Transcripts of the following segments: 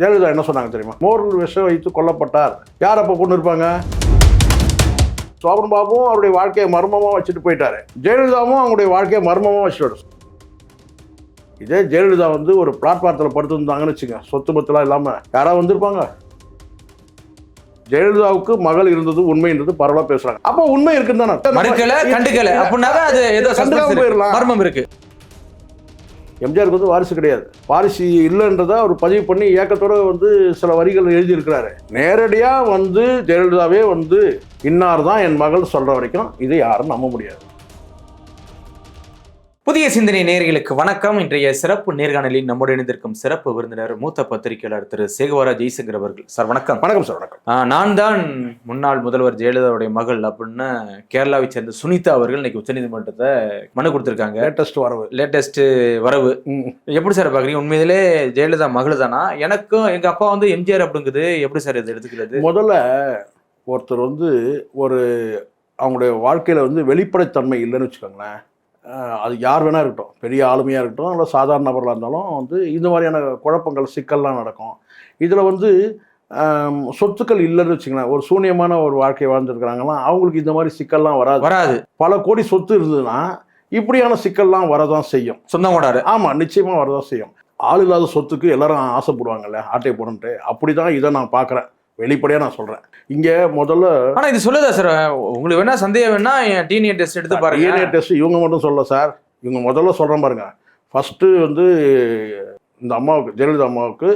ஜெயலலிதா என்ன சொன்னாங்க தெரியுமா? மோரில் விஷம் வைத்து கொல்லப்பட்டார். யார் அப்போ கொண்டு இருப்பாங்க? சோபன் பாபுவும் அவருடைய வாழ்க்கையை மர்மமாக வச்சுட்டு போயிட்டாரு. ஜெயலலிதாவும் அவங்களுடைய வாழ்க்கையை மர்மமாக வச்சுட்டு இதே ஜெயலலிதா வந்து ஒரு பிளாட்பாரத்தில் படுத்திருந்தாங்கன்னு வச்சுங்க சொத்து பத்துலாம் இல்லாமல் யாராவது வந்திருப்பாங்க? ஜெயலலிதாவுக்கு மகள் இருந்தது உண்மைன்றது பரவலாக பேசுறாங்க. அப்போ உண்மை இருக்குன்னு தானே. போயிடலாம். மர்மம் இருக்கு. எம்ஜிஆருக்கு வந்து வாரிசு கிடையாது. வாரிசு இல்லைன்றதை அவர் பதிவு பண்ணி இயக்கத்தோடு வந்து சில வரிகள் எழுதியிருக்கிறாரு. நேரடியாக வந்து ஜெயலலிதாவே வந்து இன்னார் தான் என் மகள் சொல்கிற வரைக்கும் இதை யாரும் நம்ப முடியாது. புதிய சிந்தனை நேயர்களுக்கு வணக்கம். இன்றைய சிறப்பு நேர்காணலில் நம்முடன் இணைந்திருக்கும் சிறப்பு விருந்தினர் மூத்த பத்திரிகையாளர் திரு சேகவரா ஜெய்சங்கர் அவர்கள். சார் வணக்கம். வணக்கம் சார் வணக்கம். நான் தான் முன்னாள் முதல்வர் ஜெயலலிதாவுடைய மகள் அப்படின்னு கேரளாவை சேர்ந்த சுனிதா அவர்கள் இன்னைக்கு உச்சநீதிமன்றத்தை மனு கொடுத்திருக்காங்க. லேட்டஸ்ட் வரவு. லேட்டஸ்ட் வரவு. எப்படி சார் பாக்குறீங்க உண்மையிலே ஜெயலலிதா மகள் தானா எனக்கும் எங்க அப்பா வந்து எம்ஜிஆர் அப்படிங்குது. எப்படி சார் இது எடுத்துக்கிறது? முதல்ல ஒருத்தர் வந்து ஒரு அவங்களுடைய வாழ்க்கையில் வந்து வெளிப்படைத்தன்மை இல்லைன்னு வச்சுக்கோங்களேன். அது யார் வேணா இருக்கட்டும். பெரிய ஆளுமையாக இருக்கட்டும் இல்லை சாதாரண நபர்களாக இருந்தாலும் வந்து இந்த மாதிரியான குழப்பங்கள் சிக்கல்லாம் நடக்கும். இதில் வந்து சொத்துக்கள் இல்லைன்னு வச்சுங்களேன் ஒரு சூன்யமான ஒரு வாழ்க்கை வாழ்ந்துருக்கிறாங்களாம் அவங்களுக்கு இந்த மாதிரி சிக்கல்லாம் வராது. வராது. பல கோடி சொத்து இருந்ததுன்னா இப்படியான சிக்கல்லாம் வரதான் செய்யும். சொந்தம் கொண்டாரு ஆமாம் நிச்சயமாக வரதான் செய்யும். ஆள் இல்லாத சொத்துக்கு எல்லாரும் ஆசைப்படுவாங்கல்ல ஆட்டை போடன்ட்டு அப்படி தான் இதை நான் பார்க்குறேன் வெளிப்படையாக நான் சொல்கிறேன் இங்கே முதல்ல ஆனா இது சொல்லுதா சார் உங்களுக்கு வேணா சந்தேகம் வேணா என் டிஎன்ஏ டெஸ்ட் எடுத்து பாருங்க. டிஎன்ஏ டெஸ்ட் இவங்க மட்டும் சொல்ல சார் இவங்க முதல்ல சொல்கிறேன் பாருங்க. ஃபஸ்ட்டு வந்து இந்த அம்மாவுக்கு ஜெயலலிதா அம்மாவுக்கு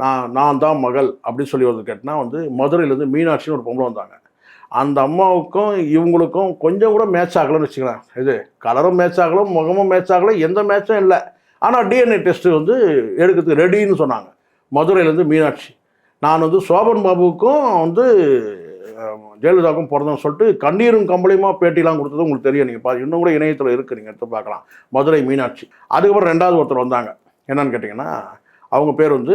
நான் நான் தான் மகள் அப்படின்னு சொல்லி வந்து கேட்டினா வந்து மதுரையிலேருந்து மீனாட்சின்னு ஒரு பொம்பளை வந்தாங்க. அந்த அம்மாவுக்கும் இவங்களுக்கும் கொஞ்சம் கூட மேட்ச் ஆகலைன்னு வச்சுக்கலாம் இது கலரும் மேட்ச் ஆகலை முகமும் மேட்ச் ஆகலை எந்த மேட்சும் இல்லை. ஆனால் டிஎன்ஏ டெஸ்ட்டு வந்து எடுக்கிறதுக்கு ரெடின்னு சொன்னாங்க. மதுரையிலேருந்து மீனாட்சி. நான் வந்து சோபன் பாபுவுக்கும் வந்து ஜெயலலிதாவுக்கும் பிறந்தோம்னு சொல்லிட்டு கண்ணீரும் கம்பளியுமா பேட்டிலாம் கொடுத்தது உங்களுக்கு தெரியும். நீங்கள் பா இன்னும் கூட இணையத்தில் இருக்குது நீங்கள் எடுத்து பார்க்கலாம். மதுரை மீனாட்சி. அதுக்கப்புறம் ரெண்டாவது ஒருத்தர் வந்தாங்க. என்னன்னு கேட்டிங்கன்னா அவங்க பேர் வந்து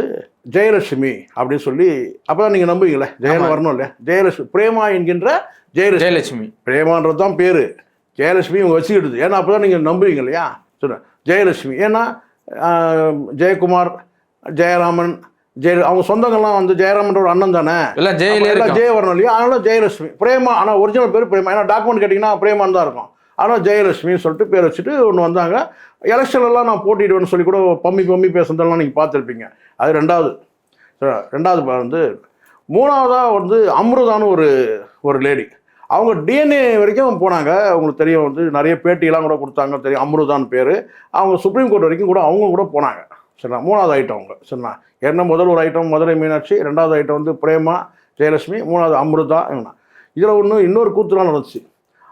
ஜெயலட்சுமி அப்படின்னு சொல்லி அப்போ தான் நீங்கள் நம்புவீங்களே ஜெயல. வரணும் இல்லையா? ஜெயலட்சுமி பிரேமா என்கின்ற ஜெயலட்சுமி. ஜெயலட்சுமி. பிரேமான்றது தான் பேர். ஜெயலட்சுமி இவங்க வச்சுக்கிடுது ஏன்னா அப்போ தான் நீங்கள் நம்புவீங்க இல்லையா? சொல்கிறேன் ஜெயலட்சுமி. ஏன்னா ஜெயக்குமார் ஜெயராமன் ஜெய அவங்க சொந்தங்கள்லாம் வந்து ஜெயராமன்ற ஒரு அண்ணன் தானே? எல்லாம் ஜெயிலே இருக்கும் ஜெய வரணும் இல்லையா? அதனால ஜெயலட்சுமி. பிரேமா ஆனால் ஒரிஜினல் பேர் பிரேமா. ஏன்னா டாக்குமெண்ட் கேட்டிங்கன்னா பிரேமான்னு தான் இருக்கும். ஆனால் ஜெயலட்சுமின்னு சொல்லிட்டு பேர் வச்சுட்டு ஒன்று வந்தாங்க. எலெக்ஷன்லாம் நான் போட்டிடுவேன்னு சொல்லி கூட பம்மி பம்மி பேசுனதெல்லாம் நீங்கள் பார்த்துருப்பீங்க. அது ரெண்டாவது. ரெண்டாவது வந்து மூணாவதாக வந்து அம்ருதான்னு ஒரு ஒரு லேடி அவங்க டிஎன்ஏ வரைக்கும் போனாங்க. அவங்களுக்கு தெரியும் வந்து நிறைய பேட்டியெல்லாம் கூட கொடுத்தாங்க. தெரியும் அம்ருதான் பேர். அவங்க சுப்ரீம் கோர்ட் வரைக்கும் கூட அவங்க கூட போனாங்க. சரிண்ணா மூணாவது ஐட்டம் அவங்க சரிண்ணா என்ன முதல் ஒரு ஐட்டம் மதுரை மீனாட்சி ரெண்டாவது ஐட்டம் வந்து பிரேமா ஜெயலட்சுமி மூணாவது அம்ருதா இவங்க இதில் ஒன்று இன்னொரு கூத்துலாம் நடந்துச்சு.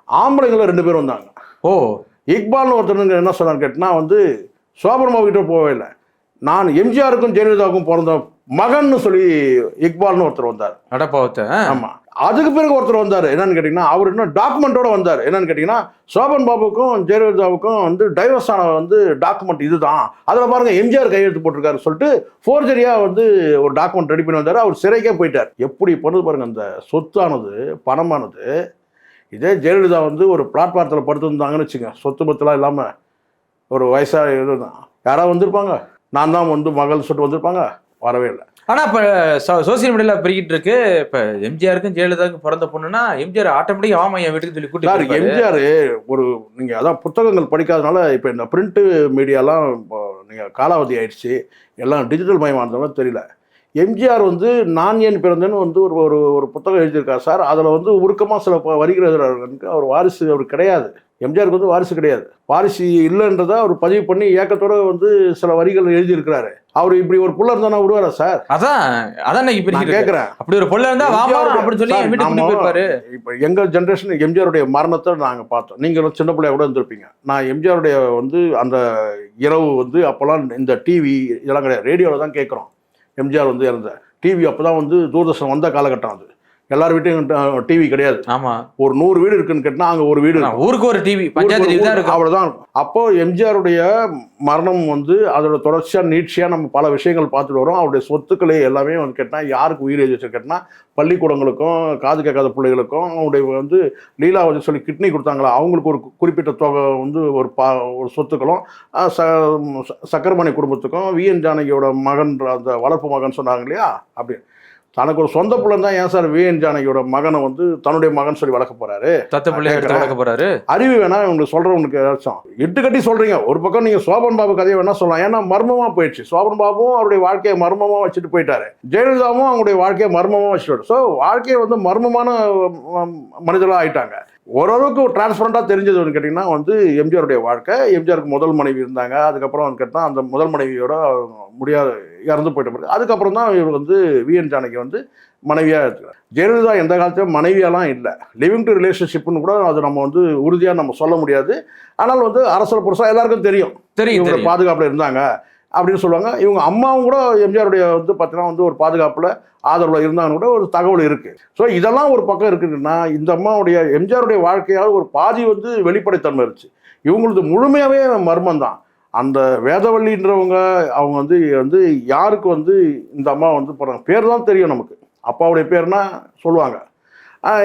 ஆம்பளைங்கள ரெண்டு பேர் வந்தாங்க. ஓ. இக்பால்னு ஒருத்தனுங்க என்ன சொன்னான்னு கேட்டினா வந்து சோபர்மா கிட்ட போகவே இல்லை. நான் எம்ஜிஆருக்கும் ஜெயலலிதாவுக்கும் பிறந்த மகன்னு சொல்லி இக்பால்னு ஒருத்தர் வந்தார். அடப்பாவத்தை ஆமா. அதுக்கு பிறகு ஒருத்தர் வந்தார். என்னன்னு கேட்டிங்கன்னா அவர் இன்னும் டாக்குமெண்ட்டோட வந்தார். என்னன்னு கேட்டிங்கன்னா சோபன் பாபுக்கும் ஜெயலலிதாவுக்கும் வந்து டைவர்ஸ் ஆன வந்து டாக்குமெண்ட் இதுதான். அதில் பாருங்கள் எம்ஜிஆர் கையெழுத்து போட்டிருக்காரு சொல்லிட்டு ஃபோர்ஜரியாக வந்து ஒரு டாக்குமெண்ட் ரெடி பண்ணி வந்தார். அவர் சிறைக்கே போயிட்டார். எப்படி பண்ணுது பாருங்கள் அந்த சொத்தானது பணமானது இதே ஜெயலலிதா வந்து ஒரு பிளாட்பாரத்தில் படுத்திருந்தாங்கன்னு வச்சுங்க சொத்து பத்தெலாம் இல்லாமல் ஒரு வயசாக இருந்தான் யாராவது வந்திருப்பாங்க? நான் தான் வந்து மகள் சொல்லிட்டு வந்திருப்பாங்க? வரவே இல்லை. ஆனா இப்ப சோசியல் மீடியால பெருகிட்டு இருக்கு. இப்ப எம்ஜிஆருக்கும் ஜெயலலிதாவுக்கும் பிறந்த பொண்ணுன்னா எம்ஜிஆர் ஆட்டோமேட்டிக் ஆமா என் வீட்டுக்கு சொல்லி கூட்டி. எம்ஜிஆர் ஒரு நீங்க அதான் புத்தகங்கள் படிக்காதனால இப்போ இந்த பிரிண்ட் மீடியாலாம் இப்போ நீங்க காலாவதி ஆயிடுச்சு. எல்லாம் டிஜிட்டல் மயமானதுனால தெரியல. எம்ஜிஆர் வந்து நான் ஏன் பிறந்தேன்னு வந்து ஒரு ஒரு ஒரு புத்தகம் எழுதியிருக்கார் சார். அதில் வந்து உருக்கமாக சில எழுதுறாருக்கு அவர் வாரிசு அவர் கிடையாது. எம்ஜிஆருக்கு வந்து வாரிசு கிடையாது. வாரிசு இல்லைன்றதை அவர் பதிவு பண்ணி இயக்கத்தோட வந்து சில வரிகள் எழுதியிருக்கிறாரு. அவர் இப்படி ஒரு புள்ள இருந்தானா விடுவாரா சார்? அதான் அதான் இருக்கு. கேட்குறேன். அப்படி ஒரு பொண்ணு இருந்தா அப்படின்னு சொல்லி இப்போ எங்கள் ஜென்ரேஷன் எம்ஜிஆருடைய மரணத்தை நாங்கள் பார்த்தோம். நீங்களும் சின்ன பிள்ளையா கூட இருந்திருப்பீங்க. நான் எம்ஜிஆருடைய வந்து அந்த இரவு வந்து அப்போல்லாம் இந்த டிவி இதெல்லாம் கிடையாது. ரேடியோவில் தான் கேட்குறோம். எம்ஜிஆர் வந்து இறந்த டிவி அப்போ தான் வந்து தூர்தர்ஷன் வந்த காலகட்டம் அது. எல்லார் வீட்டையும் டிவி கிடையாது. ஆமா. ஒரு நூறு வீடு இருக்குன்னு கேட்டினா அங்கே ஒரு வீடு. ஊருக்கு ஒரு டிவி பஞ்சாயத்து டிவி தான் இருக்கும். அவ்வளவுதான் அப்போ எம்ஜிஆருடைய மரணம் வந்து அதோட தொடர்ச்சியா நீட்சியா நம்ம பல விஷயங்கள் பார்த்துட்டு வரோம். அவருடைய சொத்துக்களை எல்லாமே வந்து கேட்டா யாருக்கு உயிர் எழுதி வச்சிருக்கேன்னா பள்ளிக்கூடங்களுக்கும் காது கேட்காத பிள்ளைகளுக்கும் அவருடைய வந்து லீலாவதி சொல்லி கிட்னி கொடுத்தாங்களா? அவங்களுக்கு ஒரு குறிப்பிட்ட தொகை வந்து ஒரு பா ஒரு சொத்துக்களும் ச சக்கரமணி குடும்பத்துக்கும் விஎன் ஜானகியோட மகன் அந்த வளர்ப்பு மகன் சொன்னாங்க இல்லையா? அப்படி. தனக்கு ஒரு சொந்த பிள்ளை தான் ஏன் சார் விஎன் ஜானகியோட மகனை வந்து தன்னுடைய மகன் சொல்லி வளர்க்க போறாரு? தத்த. வளர்க்க போறாரு? அறிவு வேணா உங்களுக்கு சொல்றவங்களுக்கு ஏதாச்சும். இட்டு கட்டி சொல்றீங்க. ஒரு பக்கம் நீங்க சோபன் பாபு கதையை வேணா சொல்லலாம். ஏன்னா மர்மமா போயிடுச்சு. சோபன் பாபுவும் அவருடைய வாழ்க்கையை மர்மமா வச்சுட்டு போயிட்டாரு. ஜெயலலிதாவும் அவங்களுடைய வாழ்க்கையை மர்மமா வச்சுட்டு ஸோ வாழ்க்கையை வந்து மர்மமான மனிதர்களாக ஆயிட்டாங்க. ஓரளவுக்கு டிரான்ஸ்பரண்டாக தெரிஞ்சதுன்னு கேட்டிங்கன்னா வந்து எம்ஜிஆருடைய வாழ்க்கை. எம்ஜிஆருக்கு முதல் மனைவி இருந்தாங்க. அதுக்கப்புறம் வந்து கேட்டால் அந்த முதல் மனைவியோட முடியாத இறந்து போயிட்ட பிறகு. அதுக்கப்புறம் தான் இவர் வந்து விஎன் ஜானகி வந்து மனைவியாக இருக்கிறார் ஜெயலலிதா எந்த காலத்திலும் மனைவியாலாம் இல்லை. லிவிங் டு ரிலேஷன்ஷிப்னு கூட அது நம்ம வந்து உறுதியாக நம்ம சொல்ல முடியாது. ஆனால் வந்து அரசல் புருஷா எல்லாருக்கும் தெரியும். தெரியும் இவங்க பாதுகாப்பில் இருந்தாங்க. அப்படின்னு சொல்லுவாங்க. இவங்க அம்மாவும் கூட எம்ஜிஆருடைய வந்து பார்த்தீங்கன்னா வந்து ஒரு பாதுகாப்பில் ஆதரவில் இருந்தாங்கன்னு கூட ஒரு தகவல் இருக்குது ஸோ இதெல்லாம் ஒரு பக்கம் இருக்குதுன்னா இந்த அம்மாவுடைய எம்ஜிஆருடைய வாழ்க்கையால் ஒரு பாதி வந்து வெளிப்படைத்தன்மை இருந்துச்சு. இவங்களது முழுமையாகவே மர்மம் தான் அந்த வேதவள்ளின்றவங்க அவங்க வந்து வந்து யாருக்கு வந்து இந்த அம்மா வந்து போகிறாங்க பேர் தான் தெரியும் நமக்கு. அப்பாவுடைய பேர்னா சொல்லுவாங்க.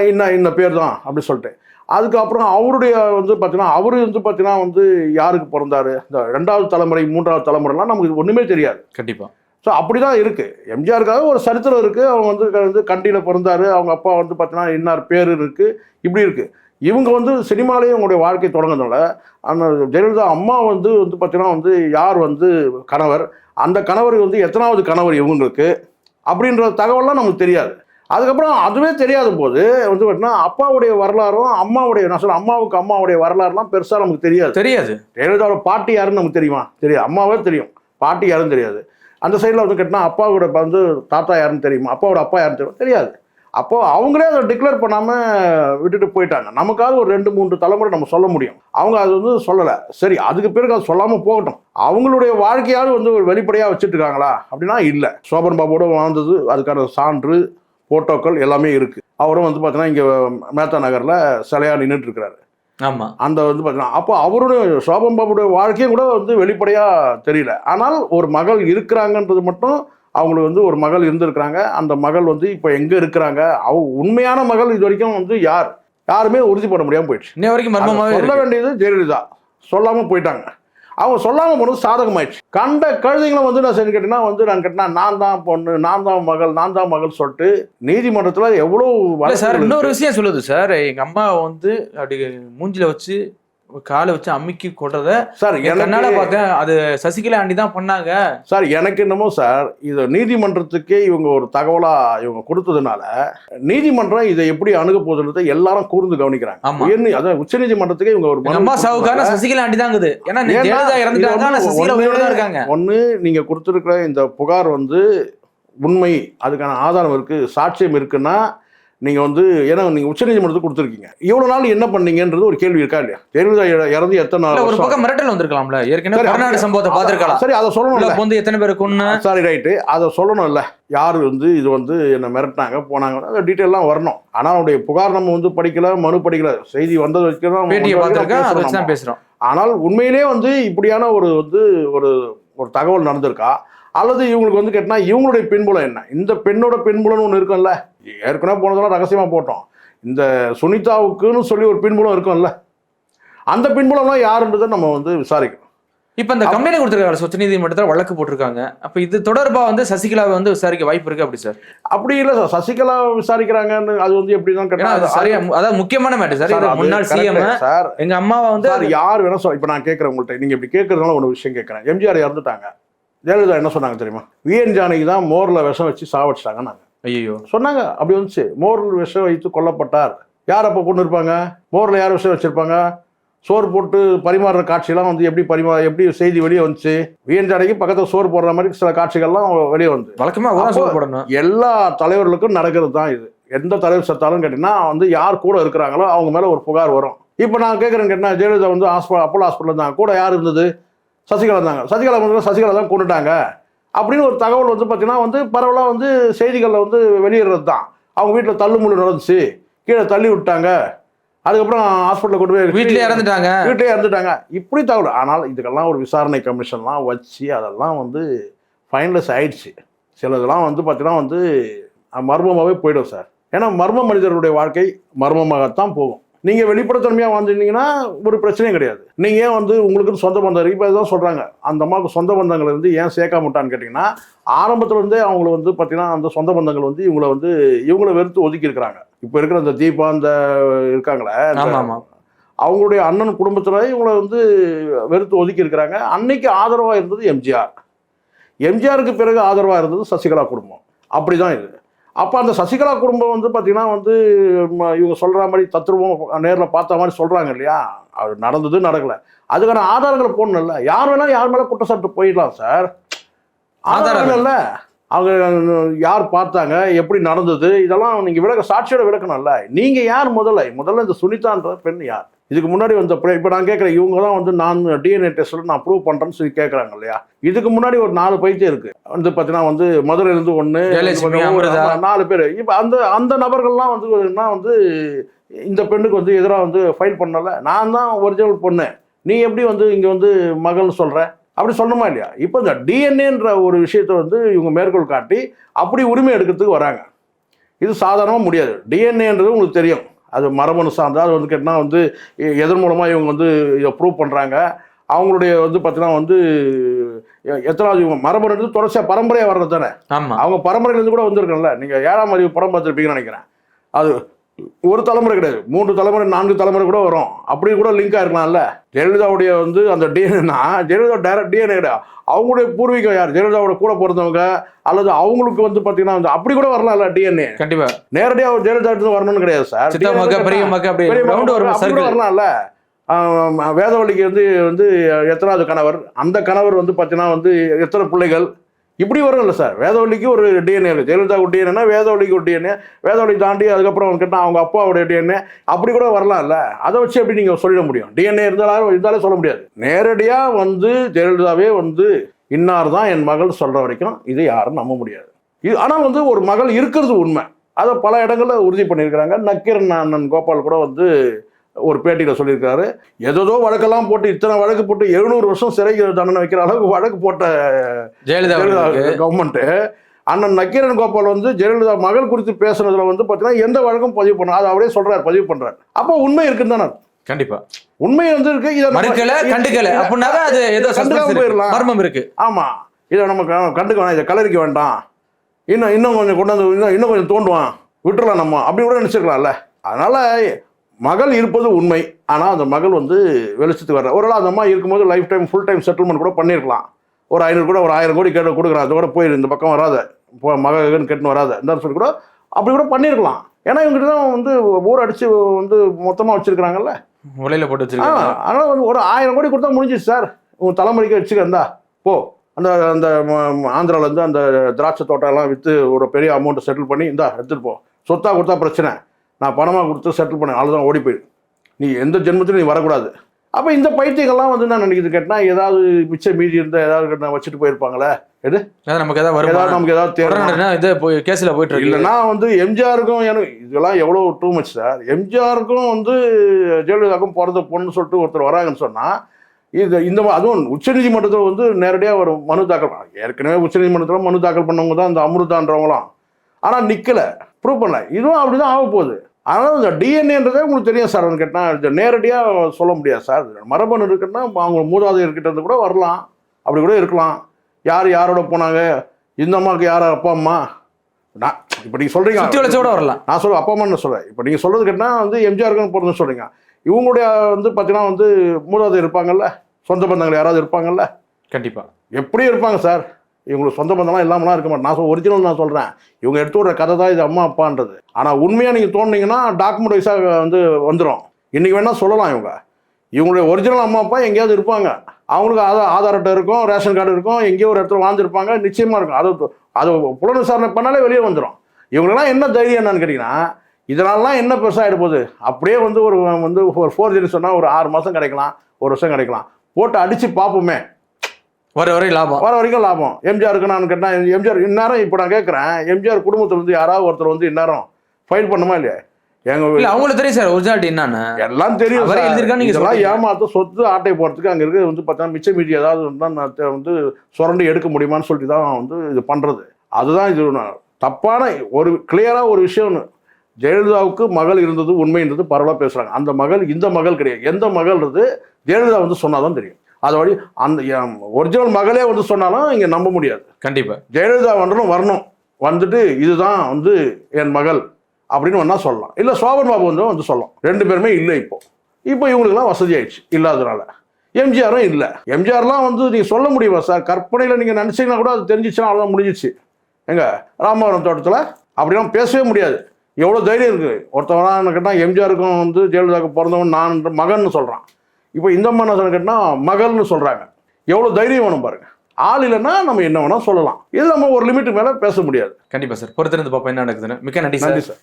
இன்ன இன்ன பேர் தான் அப்படி சொல்லிட்டு. அதுக்கப்புறம் அவருடைய வந்து பார்த்தீங்கன்னா அவர் வந்து பார்த்தீங்கன்னா வந்து யாருக்கு பிறந்தாரு? இந்த ரெண்டாவது தலைமுறை மூன்றாவது தலைமுறைலாம் நமக்கு ஒன்றுமே தெரியாது. கண்டிப்பா. ஸோ அப்படி தான் இருக்குது எம்ஜிஆருக்காக ஒரு சரித்திரம் இருக்குது அவங்க வந்து வந்து கண்டியில் பிறந்தாரு. அவங்க அப்பா வந்து பார்த்தீங்கன்னா இன்னார் பேர் இருக்குது இப்படி இருக்குது இவங்க வந்து சினிமாலேயே அவங்களுடைய வாழ்க்கை தொடங்குறதுனால அந்த ஜெயலலிதா அம்மா வந்து வந்து பார்த்தீங்கன்னா வந்து யார் வந்து கணவர்? அந்த கணவர் வந்து எத்தனாவது கணவர் இவங்களுக்கு? அப்படின்ற தகவல்லாம் நமக்கு தெரியாது. அதுக்கப்புறம் அதுவே தெரியாத போது வந்து பார்த்தீங்கன்னா அப்பாவுடைய வரலாறும் அம்மாவுடைய நான் சொல்ல அம்மாவுக்கு அம்மாவுடைய வரலாறுலாம் பெருசாக நமக்கு தெரியாது. தெரியாது. ஜெயலலிதாவோட பாட்டி யாருன்னு நமக்கு தெரியுமா? தெரியாது. அம்மாவே தெரியும். பாட்டி யாருன்னு தெரியாது. அந்த சைடில் வந்து கேட்டால் அப்பாவோட வந்து தாத்தா யாருன்னு தெரியுமா? அப்பாவோட அப்பா யாருன்னு தெரியும்? தெரியாது. அப்போ அவங்களே அதை டிக்ளேர் பண்ணாமல் விட்டுட்டு போயிட்டாங்க. நமக்காவது ஒரு ரெண்டு மூன்று தலைமுறை நம்ம சொல்ல முடியும். அவங்க அது வந்து சொல்லலை. சரி அதுக்கு பிறகு அது சொல்லாமல் போகட்டும். அவங்களுடைய வாழ்க்கையாவது வந்து ஒரு வெளிப்படையாக வச்சுட்டு இருக்காங்களா? அப்படின்னா இல்லை. சோபன் பாபுவோட வாழ்ந்தது அதுக்கான சான்று போட்டோக்கள் எல்லாமே இருக்குது அவரும் வந்து பார்த்தீங்கன்னா இங்கே மேத்தா நகரில் சிலையாக நின்றுட்டு இருக்கிறாரு ஆமா. அந்த வந்து பார்த்தீங்கன்னா அப்போ அவருடைய சோபம் பாபுடைய வாழ்க்கையும் கூட வந்து வெளிப்படையாக தெரியல. ஆனால் ஒரு மகள் இருக்கிறாங்கன்றது மட்டும் அவங்களுக்கு வந்து ஒரு மகள் இருந்திருக்கிறாங்க. அந்த மகள் வந்து இப்போ எங்கே இருக்கிறாங்க? அவ உண்மையான மகள் இது வரைக்கும் வந்து யார்? யாருமே உறுதி பண்ண முடியாமல் போயிடுச்சு. இன்னை வரைக்கும் சொல்ல வேண்டியது ஜெயலலிதா. சொல்லாமல் போயிட்டாங்க. அவங்க சொல்லாமல் போனது சாதகமாயிடுச்சு. கண்ட கழுதைங்களும் வந்து நான் சரி கேட்டேன்னா வந்து நான் கேட்டேன்னா நான் தான் பொண்ணு நான் தான் மகள் நான் தான் மகள் சொல்லிட்டு நீதிமன்றத்தில் எவ்வளோ சார் இன்னொரு விஷயம் சொல்லுது சார். எங்க அம்மா வந்து அப்படி மூஞ்சில வச்சு காலை வச்சு அமுக்கி கொள்றத சார் என் கண்ணால எனக்கு பார்த்தேன். அது சசிகலா ஆண்டி தான் பண்ணாங்க. சார் எனக்கு என்னமோ சார் இது நீதிமன்றத்துக்கே இவங்க ஒரு தகவலா இவங்க கொடுத்ததுனால நீதிமன்றம் இதை எப்படி அணுக போகுதுன்றதை எல்லாரும் கூர்ந்து கவனிக்கிறாங்க. அதான் உச்ச நீதிமன்றத்துக்கே இவங்க ஒரு அம்மா சாவுக்கான சசிகலா ஆண்டி தாங்குது ஏன்னா தான் இருக்காங்க. ஒன்று நீங்க கொடுத்துருக்கிற இந்த புகார் வந்து உண்மை அதுக்கான ஆதாரம் இருக்கு சாட்சியம் இருக்குன்னா நீங்க வந்து ஏன்னா நீங்க உச்சநீதிமன்றத்துக்கு கொடுத்துருக்கீங்க. இவ்வளவு நாள் என்ன பண்ணீங்கன்றது ஒரு கேள்வி இருக்கா இல்லையா? இற- இறந்து எத்தனை நாள் ஒரு? பக்கம் மிரட்டல் வந்திருக்கலாம்ல. ஏற்கனவே கர்நாடக சம்பவத்தை பார்த்திருக்கலாம். சரி அதை உள்ள சொல்லணும்ல வந்து எத்தனை பேர் கொன்னு சாரி ரைட்டு அதை சொல்லணும்ல. யார் வந்து இது வந்து என்னை மிரட்டினாங்க போனாங்க அந்த டீட்டெயிலாம் வரணும். ஆனால் அவருடைய புகார் நம்ம வந்து படிக்கல மனு படிக்கல. செய்தி வந்தது வரைக்கும் தான் வச்சு தான். பேசுறோம். ஆனால் உண்மையிலே வந்து இப்படியான ஒரு வந்து ஒரு ஒரு தகவல் நடந்திருக்கா? அல்லது இவங்களுக்கு வந்து கேட்டினா இவங்களுடைய பின்புலம் என்ன? இந்த பெண்ணோட பின்புலம்னு ஒன்று இருக்கும்ல. ஏற்கனவே போனதெல்லாம் ரகசியமாக போட்டோம். இந்த சுனிதாவுக்குன்னு சொல்லி ஒரு பின்புலம் இருக்கும்ல. அந்த பின்புலம்லாம் யாருன்றதை நம்ம வந்து விசாரிக்கணும். இப்ப இந்த கம்பெனி கொடுத்துருக்காரு உச்ச நீதிமன்றத்தில் வழக்கு போட்டிருக்காங்க. அப்ப இது தொடர்பா வந்து சசிகலாவை வந்து விசாரிக்க வாய்ப்பு இருக்கு அப்படி சார்? அப்படி இல்லை சார். சசிகலா விசாரிக்கிறாங்கன்னு அது வந்து எப்படி தான் கேட்டால் சரியா அதாவது முக்கியமான மேட்டர் சார். சார், முன்னாள் சிஎம் சார். எங்க அம்மாவை வந்து சார் யார் வேணா சொல்ல இப்போ நான் கேட்குறேன் உங்கள்கிட்ட நீங்கள் இப்படி கேட்கறதுனால ஒரு விஷயம் கேட்குறேன். எம்ஜிஆர் இறந்துட்டாங்க. ஜெயலலிதா என்ன சொன்னாங்க தெரியுமா? விஎன் ஜானகி தான் மோரில் விஷம் வச்சு சாவடிச்சிட்டாங்க நாங்கள் ஐயோ சொன்னாங்க. அப்படி வந்துச்சு. மோரில் விஷம் வைத்து கொல்லப்பட்டார். யார் அப்போ கொண்டு இருப்பாங்க? மோரில் யார் விஷம் வச்சிருப்பாங்க? சோறு போட்டு பரிமாறுற காட்சியெல்லாம் வந்து எப்படி பரிமா எப்படி செய்தி வெளியே வந்துச்சு? விஎன் ஜானகி பக்கத்தில் சோறு போடுற மாதிரி சில காட்சிகள்லாம் வெளியே வந்து. வழக்கமா அவதான் அப்போ- சோறு போடணும். எல்லா தலைவர்களுக்கும் நடக்கிறது தான் இது. எந்த தலைவர் செத்தாலும் கேட்டிங்கன்னா வந்து யார் கூட இருக்கிறாங்களோ அவங்க மேலே ஒரு புகார் வரும். இப்போ நான் கேட்குறேன் கேட்டினா ஜெயலலிதா வந்து ஹாஸ்பிட்டல் அப்போலோ ஹாஸ்பிட்டல் இருந்தாங்க. கூட யார் இருந்தது? சசிகலா இருந்தாங்க சசிகலா வந்து சசிகலா தான் கொண்டுட்டாங்க. அப்படின்னு ஒரு தகவல் வந்து பார்த்தீங்கன்னா வந்து பரவலாக வந்து செய்திகளில் வந்து வெளியிடுறது தான். அவங்க வீட்டில் தள்ளுமுள்ளு நடந்துச்சு. கீழே தள்ளி விட்டாங்க. அதுக்கப்புறம் ஹாஸ்பிட்டலில் கொண்டு போய் வீட்லயே இறந்துட்டாங்க. வீட்டிலே இறந்துட்டாங்க. இப்படி தகவல். ஆனால் இதுக்கெல்லாம் ஒரு விசாரணை கமிஷன்லாம் வச்சு அதெல்லாம் வந்து ஃபைனலைஸ் ஆயிடுச்சு. சிலதெல்லாம் வந்து பார்த்தீங்கன்னா வந்து மர்மமாகவே போயிடும் சார். ஏன்னா மர்ம மனிதர்களுடைய வாழ்க்கை மர்மமாகத்தான் போகும். நீங்கள் வெளிப்படைத்தன்மையாக வாழ்ந்துருந்தீங்கன்னா ஒரு பிரச்சனையும் கிடையாது. நீங்கள் ஏன் வந்து உங்களுக்கு சொந்த பந்தம் இப்போ இதுதான் சொல்கிறாங்க அந்த அம்மாவுக்கு சொந்த பந்தங்கள் வந்து ஏன் சேர்க்காம விட்டான்னு கேட்டிங்கன்னா ஆரம்பத்துல இருந்தே அவங்கள வந்து பார்த்தீங்கன்னா அந்த சொந்த பந்தங்கள் வந்து இவங்கள வந்து இவங்கள வெறுத்து ஒதுக்கி இருக்கிறாங்க இப்போ இருக்கிற அந்த தீபா அந்த இருக்காங்களே அவங்களுடைய அண்ணன் குடும்பத்தில் இவங்களை வந்து வெறுத்து ஒதுக்கி இருக்கிறாங்க. அன்னைக்கு ஆதரவாக இருந்தது எம்ஜிஆர். எம்ஜிஆருக்கு பிறகு ஆதரவாக இருந்தது சசிகலா குடும்பம். அப்படி தான் இது. அப்போ அந்த சசிகலா குடும்பம் வந்து பார்த்திங்கன்னா வந்து இவங்க சொல்கிற மாதிரி தத்துருவம் நேரில் பார்த்த மாதிரி சொல்கிறாங்க இல்லையா? அது நடந்தது நடக்கலை. அதுக்கான ஆதாரங்களை போடணும்ல. யார் வேணாலும் யார் மேலே குற்றச்சாட்டு போயிடலாம் சார். ஆதாரங்கள் இல்லை. அவங்க யார் பார்த்தாங்க எப்படி நடந்தது இதெல்லாம் நீங்கள் விளக்க சாட்சியோட விளக்கணும்ல. நீங்கள் யார் முதல்ல முதல்ல இந்த சுனிதான்ற பெண் யார்? இதுக்கு முன்னாடி வந்த இப்போ நான் கேட்குறேன் இவங்க தான் வந்து நான் டிஎன்ஏ டெஸ்ட்டில் நான் ப்ரூவ் பண்ணுறேன்னு சொல்லி கேட்குறாங்க இல்லையா? இதுக்கு முன்னாடி ஒரு நாலு பைத்தியம் இருக்கு. வந்து பார்த்தீங்கன்னா வந்து மதுரையிலேருந்து ஒன்று. நாலு பேர். இப்போ அந்த அந்த நபர்கள்லாம் வந்து என்ன வந்து இந்த பெண்ணுக்கு வந்து எதிராக வந்து ஃபைல் பண்ணல. நான் தான் ஒரிஜினல் பொண்ணு. நீ எப்படி வந்து இங்கே வந்து மகள்னு சொல்கிற அப்படி சொல்லணுமா இல்லையா? இப்போ இந்த டிஎன்ஏன்ற ஒரு விஷயத்தை வந்து இவங்க மேற்கோள் காட்டி அப்படி உரிமை எடுக்கிறதுக்கு வராங்க. இது சாதாரணமாக முடியாது. டிஎன்ஏன்றது உங்களுக்கு தெரியும். அது மரபணு சார்ந்த அது வந்து கேட்டால் வந்து எதன் மூலமாக இவங்க வந்து இதை ப்ரூவ் பண்ணுறாங்க அவங்களுடைய வந்து பார்த்தீங்கன்னா வந்து எத்தனாவது இவங்க மரபணுன்றது தொடர்ச்சியாக பரம்பரையாக வர்றது தானே ஆமா. அவங்க பரம்பரையிலேருந்து கூட வந்திருக்கல நீங்கள் ஏழாம் அறிவு படம் பார்த்துருப்பீங்கன்னு நினைக்கிறேன். அது ஒரு தலைமுறை கிடையாது. மூன்று தலைமுறை நான்கு தலைமுறை கூட வரும். அப்படி கூட லிங்காக இருக்கலாம்ல. ஜெயலலிதாவுடைய வந்து அந்த டிஎன்ஏனா ஜெயலலிதா டேரக்ட் டிஎன்ஏ கிடையாது. அவங்களுடைய பூர்வீகம் யார்? ஜெயலலிதாவோட கூட பிறந்தவங்க அல்லது அவங்களுக்கு வந்து பார்த்தீங்கன்னா வந்து அப்படி கூட வரலாம்ல டிஎன்ஏ கண்டிப்பா. நேரடியாக ஜெயலலிதா எடுத்து வரணும்னு கிடையாது சார். பெரிய அப்படி வரலாம்ல. வேதவழிக்கு வந்து வந்து எத்தனாவது கணவர்? அந்த கணவர் வந்து பார்த்தீங்கன்னா வந்து எத்தனை பிள்ளைகள்? இப்படி வரும்ல சார் வேதவழிக்கு ஒரு டிஎன்ஏ இருக்குது ஜெயலலிதா டிஎன்ஏனா வேதவழிக்கு ஒரு டிஎன்ஏ வேதவழி தாண்டி அதுக்கப்புறம் கேட்டால் அவங்க அப்பாவுடைய டிஎன்ஏ அப்படி கூட வரலாம்ல. அதை வச்சு எப்படி நீங்கள் சொல்லிட முடியும்? டிஎன்ஏ இருந்தாலும் இருந்தாலே சொல்ல முடியாது. நேரடியாக வந்து ஜெயலலிதாவே வந்து இன்னார் தான் என் மகள் சொல்கிற வரைக்கும் இதை யாரும் நம்ப முடியாது. இது ஆனால் வந்து ஒரு மகள் இருக்கிறது உண்மை. அதை பல இடங்களில் உறுதி பண்ணியிருக்கிறாங்க. நக்கீரன் அண்ணன் கோபால் கூட வந்து ஒரு பேட்டியில் சொல்லியிருக்காரு. ஏதோ வழக்கெல்லாம் போட்டு இத்தனை வழக்கு போட்டு எழுநூறு வருஷம் சிறை தண்டனை வைக்கிற அளவுக்கு வழக்கு போட்ட ஜெயலலிதா கவர்மெண்ட்டு அண்ணன் நக்கீரன் கோபால் வந்து ஜெயலலிதா மகள் குறித்து பேசுனதுல வந்து பார்த்தீங்கன்னா எந்த வழக்கும் பதிவு பண்ண அதை அப்படியே சொல்றாரு பதிவு பண்றாரு. அப்போ உண்மை இருக்குன்னு தானே கண்டிப்பா. உண்மை வந்து இருக்கு இதை மறுக்கல கண்டுக்கல. அப்படின்னாதான் அது ஏதோ இருக்கு. போயிடலாம். மர்மம் இருக்கு. ஆமா. இதை நம்ம கண்டுக்க வேணாம் இதை கலரிக்க வேண்டாம். இன்னும் இன்னும் கொஞ்சம் கொண்டு வந்து இன்னும் இன்னும் கொஞ்சம் தோண்டுவான். விட்டுறலாம் நம்ம. அப்படி கூட நினச்சிருக்கலாம்ல. அதனால மகள் இருப்பது உண்மை. ஆனால் அந்த மகள் வந்து வெளிச்சத்துக்கு வர ஒரு அந்த அம்மா இருக்கும்போது life time full time settlement கூட பண்ணியிருக்கலாம். ஒரு ஐநூறு கூட ஒரு ஆயிரம் கோடி கேட்டு கொடுக்குறான். அது கூட போயிரு இந்த பக்கம் வராத. இப்போ மகன் கெட்டுன்னு வராத. இந்த சொல்லி கூட அப்படி கூட பண்ணியிருக்கலாம். ஏன்னா இவங்ககிட்ட தான் வந்து ஊர் அடிச்சு வந்து மொத்தமாக வச்சிருக்கிறாங்கல்ல. உலையில போட்டு வச்சிருக்காங்க. அதனால் வந்து ஒரு ஆயிரம் கோடி கொடுத்தா முடிஞ்சிச்சு சார். உன் தலைமுறைக்கு வச்சுக்கந்தா போ. அந்த அந்த ஆந்திராவிலேருந்து அந்த திராட்சை தோட்டம் எல்லாம் விற்று ஒரு பெரிய அமௌண்ட்டை செட்டில் பண்ணி இந்தா எடுத்துகிட்டு போ. சொத்தா கொடுத்தா பிரச்சனை. நான் பணமாக கொடுத்து செட்டில் பண்ணேன். அவ்வளோதான் ஓடி போயிடு. நீ எந்த ஜென்மத்திலும் நீ வரக்கூடாது. அப்போ இந்த பைத்தியங்கள்லாம் வந்து நான் நினைக்கிறது கேட்டால் ஏதாவது மிச்சம் மீதி இருந்தால் ஏதாவது வச்சுட்டு போயிருப்பாங்களே? எது? நமக்கு ஏதாவது ஏதாவது வருமா நமக்கு ஏதாவது தேவை. இது போய் கேஸ்ல போயிட்டு இருக்கு. இல்லைன்னா வந்து எம்ஜிஆருக்கும் எனக்கு இதெல்லாம் எவ்வளோ டூ மச் சார். எம்ஜிஆருக்கும் வந்து ஜெயலலிதாவுக்கும் பிறந்த பொண்ணு சொல்லிட்டு ஒருத்தர் வராங்கன்னு சொன்னால் இது இந்த அதுவும் உச்சநீதிமன்றத்தில் வந்து நேரடியாக ஒரு மனு தாக்கல் ஏற்கனவே உச்சநீதிமன்றத்தில் மனு தாக்கல் பண்ணவங்க தான் இந்த அமிர்தான்றவங்களாம். ஆனால் நிற்கலை ப்ரூவ் பண்ணல. இதுவும் அப்படி தான் ஆக போகுது அதனால் இந்த டிஎன்ஏன்றதே உங்களுக்கு தெரியும் சார். கேட்டால் இது நேரடியாக சொல்ல முடியாது சார். மரபணு இருக்குன்னா அவங்க மூதாதையர்கிட்ட இருந்து கூட வரலாம். அப்படி கூட இருக்கலாம். யார் யாரோட போனாங்க? இந்த அம்மாவுக்கு யார் அப்பா அம்மா? நான் இப்போ நீங்கள் சொல்கிறீங்க வளைச்சோட வரலாம். நான் சொல்ல அப்பா அம்மான்னு சொல்கிறேன் இப்போ நீங்கள் சொல்கிறது கேட்டால் வந்து எம்ஜிஆருக்குன்னு பிறந்து சொல்கிறீங்க இவங்களுடைய வந்து பார்த்தீங்கன்னா வந்து மூதாதையர் இருப்பாங்கல்ல? சொந்த பந்தங்கள் யாராவது இருப்பாங்கல்ல? கண்டிப்பா. எப்படி இருப்பாங்க சார்? இவங்களுக்கு சொந்த பந்தம்லாம் இல்லாமலாம் இருக்க மாட்டேன். நான் சொல் ஒரிஜினல் நான் சொல்கிறேன் இவங்க எடுத்து விடுற கதை தான் இது அம்மா அப்பான்றது. ஆனால் உண்மையாக நீங்கள் தோணுனீங்கன்னா டாக்குமெண்ட் வைஸாக வந்து வந்துடும் இன்றைக்கி வேணால் சொல்லலாம் இவங்க. இவங்களுடைய ஒரிஜினல் அம்மா அப்பா எங்கேயாவது இருப்பாங்க. அவங்களுக்கு ஆதார் ஆதார் அட்டை இருக்கும் ரேஷன் கார்டு இருக்கும் எங்கேயோ ஒரு இடத்துல வாழ்ந்துருப்பாங்க நிச்சயமாக இருக்கும். அது அது புலன் விசாரணை பண்ணாலே வெளியே வந்துடும் இவங்களெல்லாம் என்ன தைரியம் என்னன்னு கேட்டிங்கன்னா இதனாலலாம் என்ன பெருசாகிட போகுது? அப்படியே வந்து ஒரு வந்து ஒரு ஃபோர் ஜெனி சொன்னால் ஒரு ஆறு மாதம் கிடைக்கலாம் ஒரு வருஷம் கிடைக்கலாம். போட்டு அடித்து பார்ப்போமே. வர வரை லாபம். வர வரைக்கும் லாபம். எம்ஜிஆருக்கு நான் கேட்டேன் எம்ஜிஆர் இந்நேரம் இப்போ நான் கேட்குறேன் எம்ஜிஆர் குடும்பத்தில் வந்து யாராவது ஒருத்தர் வந்து இந்நேரம் ஃபைல் பண்ணமா இல்லையா? எங்க இல்ல அவங்களுக்கு தெரியும் சார் ஒரிஜினாலிட்டி என்னன்னு. எல்லாம் தெரியும். எழுதியிருக்கான்னு நீங்க இதெல்லாம். ஏமாத்த சொத்து ஆட்டை போறதுக்கு அங்க இருக்கிறது வந்து பார்த்தா மிச்ச மீதி ஏதாவது இருந்தா நான் தெ- வந்து சுரண்டி எடுக்க முடியுமான்னு சொல்லிட்டு தான் வந்து இது பண்றது. அதுதான் இது தப்பான ஒரு கிளியரா ஒரு விஷயம் ஜெயலலிதாவுக்கு மகள் இருந்தது உண்மைன்றது பரவலாக பேசுறாங்க. அந்த மகள் இந்த மகள் கிடையாது. எந்த மகள்ன்றது ஜெயலலிதா வந்து சொன்னாதான் தெரியும். அது வழி அந்த ஒரிஜினல் மகளே வந்து சொன்னாலும் இங்க நம்ப முடியாது. கண்டிப்பா. ஜெயலலிதா வரணும் வரணும். வந்துட்டு இதுதான் வந்து என் மகள் அப்படின்னு வேணா சொல்லலாம். இல்லை சோபன் பாபு வந்து வந்து சொல்லலாம். ரெண்டு பேருமே இல்லை இப்போ. இப்போ இவங்களுக்குலாம் வசதி ஆயிடுச்சு இல்லாதனால. எம்ஜிஆரும் இல்லை. எம்ஜிஆர்லாம் வந்து நீங்கள் சொல்ல முடியுமா சார்? கற்பனையில் நீங்கள் நினச்சிங்கன்னா கூட அது தெரிஞ்சிச்சுன்னா அவ்வளோதான் முடிஞ்சிச்சு. எங்க? ராமவரம் தோட்டத்தில் அப்படிலாம் பேசவே முடியாது. எவ்வளோ தைரியம் இருக்குது ஒருத்தவனா கேட்டால் எம்ஜிஆருக்கும் வந்து ஜெயலலிதாவுக்கு பிறந்தவன் நான் மகன்னு சொல்கிறான் இப்போ இந்த மாதிரி கேட்டால் மகள்னு சொல்கிறாங்க எவ்வளோ தைரியம் வேணும் பாருங்க. ஆள் இல்லைன்னா நம்ம என்ன வேணால் சொல்லலாம். இது நம்ம ஒரு லிமிட் மேலே பேச முடியாது. கண்டிப்பா சார் பொறுத்திருந்து பார்ப்போம் என்ன நடக்குதுன்னு. மிக்க நன்றி சார்